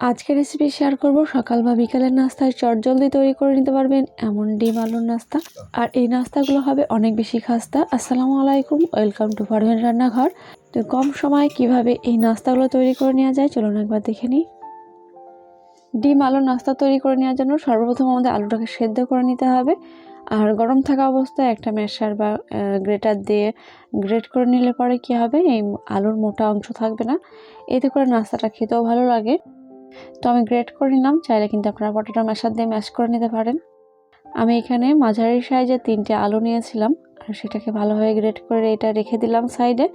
আজকের recipe share করব। সকাল বা বিকালের নাস্তায় চটজলদি তৈরি করে নিতে পারবেন এমন ডিম আলুর নাস্তা। আর এই নাস্তাগুলো হবে অনেক বেশি খাস্তা। আসসালামু আলাইকুম, ওয়েলকাম টু ফারহান রান্নাঘর। তো কম সময়ে কীভাবে এই নাস্তাগুলো তৈরি করে নেওয়া যায় চলুন একবার দেখে নিই। ডিম আলুর নাস্তা তৈরি করে নেওয়ার জন্য সর্বপ্রথম আমাদের আলুটাকে সেদ্ধ করে নিতে হবে। আর গরম থাকা অবস্থায় একটা মেশার বা গ্রেটার দিয়ে গ্রেট করে নিলে পরে কী হবে? এই আলুর মোটা অংশ থাকবে না। এতে করে নাস্তাটা খেতেও ভালো লাগে। তো আমি গ্রেট করে নিলাম, চাইলে কিন্তু আপনারা পটেটো ম্যাশার দিয়ে ম্যাশ করে নিতে পারেন। আমি এখানে মাঝারি সাইজে তিনটে আলু নিয়েছিলাম, আর সেটাকে ভালোভাবে গ্রেট করে এটা রেখে দিলাম সাইডে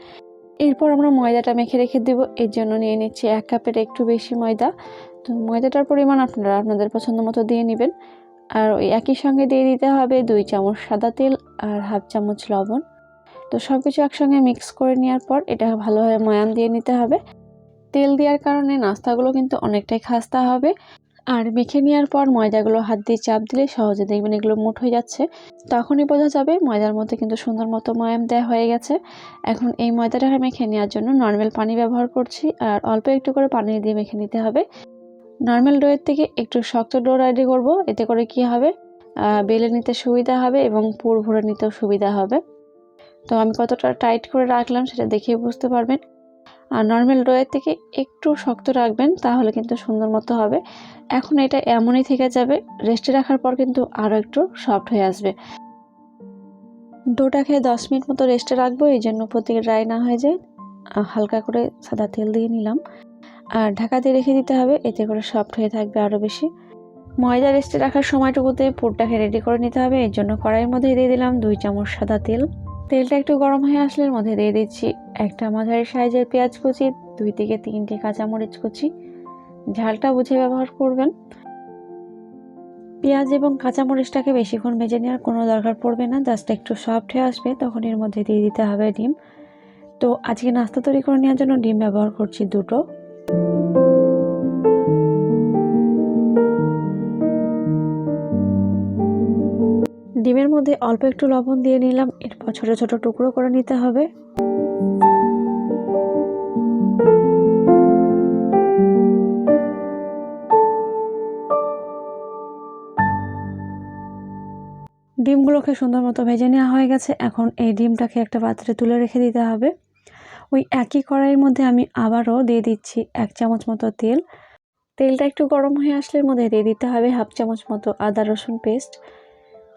এরপর আমরা ময়দাটা মেখে রেখে দেবো, এর জন্য নিয়ে নিচ্ছি এক কাপের একটু বেশি ময়দা। তো ময়দাটার পরিমাণ আপনারা আপনাদের পছন্দ মতো দিয়ে নেবেন। আর ওই একই সঙ্গে দিয়ে দিতে হবে দুই চামচ সাদা তেল আর হাফ চামচ লবণ। তো সব কিছু একসঙ্গে মিক্স করে নেওয়ার পর এটা ভালোভাবে ময়াম দিয়ে নিতে হবে। তেল দেওয়ার কারণে নাস্তাগুলো কিন্তু অনেকটাই খাস্তা হবে। আর মেখে নেওয়ার পর ময়দাগুলো হাত দিয়ে চাপ দিলে সহজে দেখবেন এগুলো মুঠ হয়ে যাচ্ছে। তখনই বোঝা যাবে ময়দার মধ্যে কিন্তু সুন্দর মতো ময়াম দেওয়া হয়ে গেছে। এখন এই ময়দাটা মেখে নেওয়ার জন্য নর্মাল পানি ব্যবহার করছি আর অল্প একটু করে পানি দিয়ে মেখে নিতে হবে। নর্মাল ডোয়ের থেকে একটু শক্ত ডো রেডি করব, এতে করে কি হবে? বেলে নিতে সুবিধা হবে এবং পুর ভরে নিতেও সুবিধা হবে। তো আমি কতটা টাইট করে রাখলাম সেটা দেখে বুঝতে পারবেন। আর নর্মাল ডোয়ের থেকে একটু শক্ত রাখবেন, তাহলে কিন্তু সুন্দর মতো হবে। এখন এটা এমনই থেকে যাবে রেস্টে রাখার পর কিন্তু আরও একটু সফট হয়ে আসবে। ডোটাকে দশ মিনিট মতো রেস্টে রাখব, এই জন্য প্রত্যেকে ড্রাই না হয়ে যায়। হালকা করে সাদা তেল দিয়ে নিলাম। আর ঢাকা দিয়ে রেখে দিতে হবে, এতে করে সফট হয়ে থাকবে আরও বেশি। ময়দা রেস্টে রাখার সময়টুকুতে পুরটাকে রেডি করে নিতে হবে, এর জন্য কড়াইয়ের মধ্যে দিয়ে দিলাম দুই চামচ সাদা তেল। তেলটা একটু গরম হয়ে আসলে মধ্যে দিয়ে দিচ্ছি। একটা মাঝারি সাইজের পেঁয়াজ কুচি, দুই থেকে তিনটে কাঁচামরিচ কুচি। ঝালটা বুঝে ব্যবহার করবেন। পেঁয়াজ এবং কাঁচামরিচটাকে বেশিক্ষণ ভেজে নেওয়ার কোনো দরকার পড়বে না, জাস্ট একটু সফট হয়ে আসবে, তখন এর মধ্যে দিয়ে দিতে হবে ডিম। তো আজকে নাস্তা তৈরি করে নেওয়ার জন্য ডিম ব্যবহার করছি দুটো। ডিমের মধ্যে অল্প একটু লবণ দিয়ে নিলাম। এরপর ছোট ছোট টুকরো করে নিতে হবে। ডিমগুলোকে সুন্দর মতো ভেজে নেওয়া হয়ে গেছে। এখন এই ডিমটাকে একটা পাত্রে তুলে রেখে দিতে হবে। ওই একই কড়াইয়ের মধ্যে আমি আবারও দিয়ে দিচ্ছি এক চামচ মতো তেল। তেলটা একটু গরম হয়ে আসলে মধ্যে দিয়ে দিতে হবে হাফ চামচ মতো আদা রসুন পেস্ট।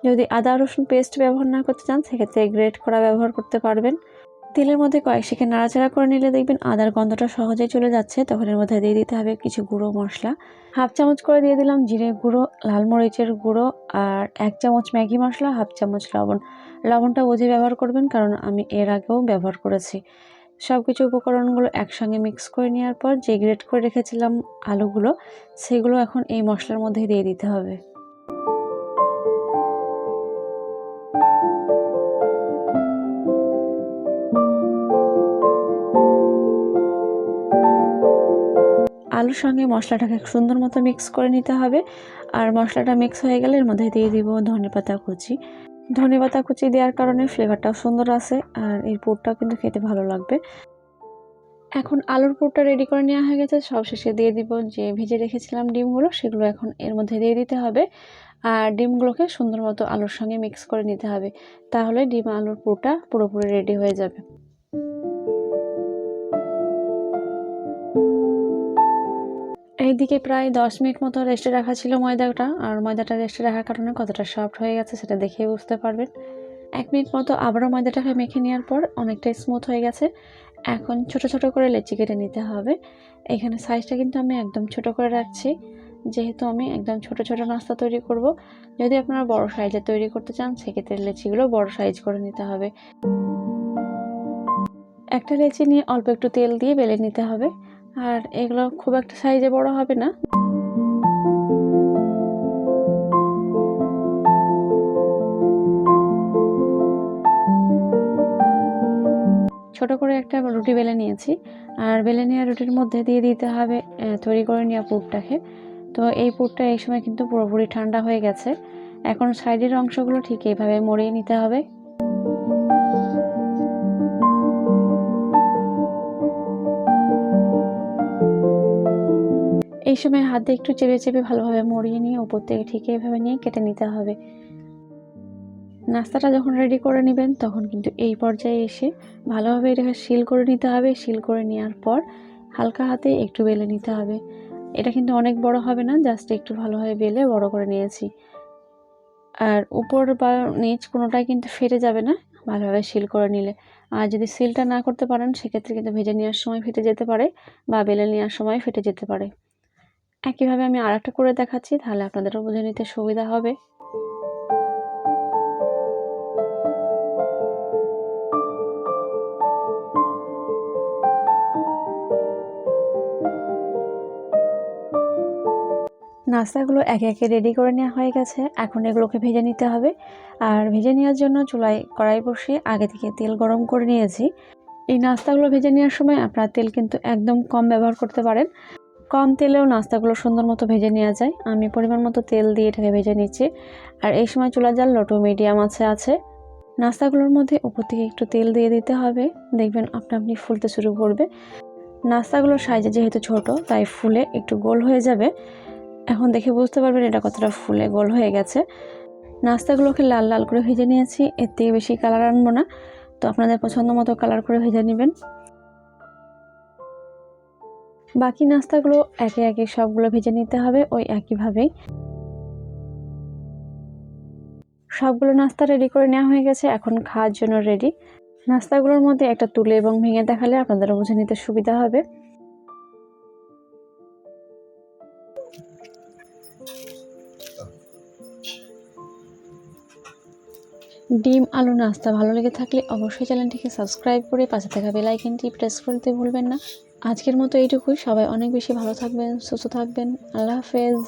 যদি আদা, রসুন পেস্ট ব্যবহার না করতে চান, সেক্ষেত্রে গ্রেট করা ব্যবহার করতে পারবেন। তেলের মধ্যে কয়েক সেকেন্ড নাড়াচাড়া করে নিলে দেখবেন আদার গন্ধটা সহজেই চলে যাচ্ছে। তখন এর মধ্যে দিয়ে দিতে হবে কিছু গুঁড়ো মশলা। হাফ চামচ করে দিয়ে দিলাম জিরে গুঁড়ো, লাল মরিচের গুঁড়ো আর এক চামচ ম্যাগি মশলা, হাফ চামচ লবণ। লবণটা বুঝে ব্যবহার করবেন কারণ আমি এর আগেও ব্যবহার করেছি। সব কিছু উপকরণগুলো একসঙ্গে মিক্স করে নেওয়ার পর যে গ্রেট করে রেখেছিলাম আলুগুলো, সেগুলো এখন এই মশলার মধ্যে দিয়ে দিতে হবে। আলুর সঙ্গে মশলাটাকে সুন্দর মতো মিক্স করে নিতে হবে। আর মশলাটা মিক্স হয়ে গেলে এর মধ্যে দিয়ে দিব ধনে পাতা কুচি। ধনে পাতা কুচি দেওয়ার কারণে ফ্লেভারটাও সুন্দর আসে আর এই পুরটাও কিন্তু খেতে ভালো লাগবে। এখন আলুর পুরটা রেডি করে নেওয়া হয়ে গেছে। সব শেষে দিয়ে দিব যে ভেজে রেখেছিলাম ডিমগুলো, সেগুলো এখন এর মধ্যে দিয়ে দিতে হবে। আর ডিমগুলোকে সুন্দর মতো আলুর সঙ্গে মিক্স করে নিতে হবে। তাহলে ডিম আলুর পুরটা পুরোপুরি রেডি হয়ে যাবে। এইদিকে প্রায় দশ মিনিট মতো রেস্টে রাখা ছিল ময়দাটা, আর ময়দাটা রেস্টে রাখার কারণে কতটা সফট হয়ে গেছে সেটা দেখেই বুঝতে পারবেন। এক মিনিট মতো আবারও ময়দাটাকে মেখে নেওয়ার পর অনেকটাই স্মুথ হয়ে গেছে। এখন ছোট ছোট করে লেচি কেটে নিতে হবে। এখানে সাইজটা কিন্তু আমি একদম ছোট করে রাখছি। যেহেতু আমি একদম ছোট ছোট নাস্তা তৈরি করব, যদি আপনারা বড় সাইজে তৈরি করতে চান, সেক্ষেত্রে লেচিগুলো বড় সাইজ করে নিতে হবে। একটা লেচি নিয়ে অল্প একটু তেল দিয়ে বেলে নিতে হবে। আর এগুলো খুব একটা সাইজে বড় হবে না। ছোট করে একটা রুটি বেলে নিয়েছি। আর বেলে নেওয়া রুটির মধ্যে দিয়ে দিতে হবে তৈরি করে নেওয়া পুরটাকে। তো এই পুরটা এই সময় কিন্তু পুরোপুরি ঠান্ডা হয়ে গেছে। এখন সাইডের অংশগুলো ঠিক এইভাবে মরিয়ে নিতে হবে। এই সময় হাত একটু চেপে চেপে ভালোভাবে মরিয়ে নিয়ে উপর থেকে ঠিক এভাবে নিয়ে কেটে নিতে হবে। নাস্তাটা যখন রেডি করে নেবেন, তখন কিন্তু এই পর্যায়ে এসে ভালোভাবে এটাকে শিল করে নিতে হবে। শিল করে নেওয়ার পর হালকা হাতে একটু বেলে নিতে হবে। এটা কিন্তু অনেক বড় হবে না জাস্ট একটু ভালোভাবে বেলে বড় করে নিয়েছি। আর উপর বা নিচ কোনোটাই কিন্তু ফেটে যাবে না, ভালোভাবে সিল করে নিলে। আর যদি সিলটা না করতে পারেন, সেক্ষেত্রে কিন্তু ভেজে নেওয়ার সময় ফেটে যেতে পারে বা বেলে নেওয়ার সময় ফেটে যেতে পারে। একইভাবে আমি আর করে দেখাচ্ছি, তাহলে আপনাদেরও বুঝে নিতে সুবিধা হবে। নাস্তাগুলো একে একে রেডি করে নেওয়া হয়ে গেছে। এখন এগুলোকে ভেজে নিতে হবে। আর ভেজে নেওয়ার জন্য চুলায় কড়াই বসিয়ে আগে থেকে তেল গরম করে নিয়েছি। এই নাস্তাগুলো ভেজে নেওয়ার সময় আপনার তেল কিন্তু একদম কম ব্যবহার করতে পারেন। কম তেলেও নাস্তাগুলো সুন্দর মতো ভেজে নেওয়া যায়। আমি পরিমাণ মতো তেল দিয়ে এটাকে ভেজে নিচ্ছি। আর এই সময় চুলা জাল লোটো মিডিয়াম আছে আছে। নাস্তাগুলোর মধ্যে উপর থেকে একটু তেল দিয়ে দিতে হবে। দেখবেন আপনা আপনি ফুলতে শুরু করবে। নাস্তাগুলোর সাইজে যেহেতু ছোট, তাই ফুলে একটু গোল হয়ে যাবে। এখন দেখে বুঝতে পারবেন এটা কতটা ফুলে গোল হয়ে গেছে। নাস্তাগুলোকে লাল লাল করে ভেজে নিয়েছি। এর থেকে বেশি কালার আনব না। তো আপনাদের পছন্দ মতো কালার করে ভেজে নেবেন। বাকি নাস্তাগুলো একে একে সবগুলো ভেজে নিতে হবে ওই একইভাবেই। সবগুলো নাস্তা রেডি করে নেওয়া হয়ে গেছে, এখন খাওয়ার জন্য রেডি নাস্তাগুলোর মধ্যে একটা তুলে এবং ভেঙে দেখালে আপনাদেরও বুঝে নিতে সুবিধা হবে। ডিম, আলু, নাস্তা ভালো লেগে থাকলে অবশ্যই চ্যানেলটিকে সাবস্ক্রাইব করে পাশে থাকা বেল আইকনটি প্রেস করতে ভুলবেন না। আজকের মতো এইটুকুই। সবাই অনেক বেশি ভালো থাকবেন সুস্থ থাকবেন। আল্লাহ হাফেজ।